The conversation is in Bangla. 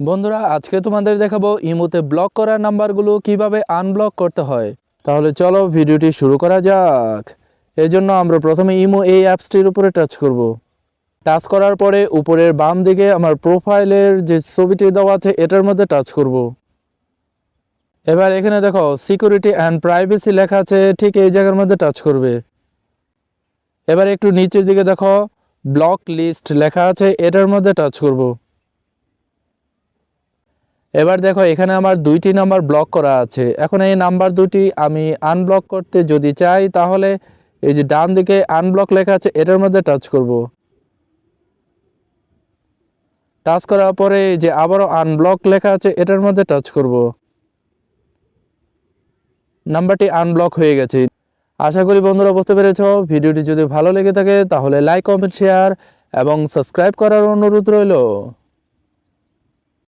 বন্ধুরা, আজকে তোমাদের দেখাবো ইমোতে ব্লক করা নাম্বারগুলো কীভাবে আনব্লক করতে হয়। তাহলে চলো ভিডিওটি শুরু করা যাক। এই জন্য আমরা প্রথমে ইমো এই অ্যাপসটির উপরে টাচ করব। টাচ করার পরে উপরের বাম দিকে আমার প্রোফাইলের যে ছবিটি দেওয়া আছে, এটার মধ্যে টাচ করব। এবার এখানে দেখো, সিকিউরিটি অ্যান্ড প্রাইভেসি লেখা আছে, ঠিক এই জায়গার মধ্যে টাচ করবে। এবার একটু নিচের দিকে দেখো, ব্লক লিস্ট লেখা আছে, এটার মধ্যে টাচ করব। এবার দেখো, এখানে আমার দুইটি নাম্বার ব্লক করা আছে। এখন এই নাম্বার দুটি আমি আনব্লক করতে যদি চাই, তাহলে এই যে ডান দিকে আনব্লক লেখা আছে, এটার মধ্যে টাচ করব। টাচ করার পরে যে আবারও আনব্লক লেখা আছে, এটার মধ্যে টাচ করব। নাম্বারটি আনব্লক হয়ে গেছে। আশা করি বন্ধুরা বুঝতে পেরেছ, ভিডিওটি যদি ভালো লেগে থাকে, তাহলে লাইক কমেন্ট শেয়ার এবং সাবস্ক্রাইব করার অনুরোধ রইল।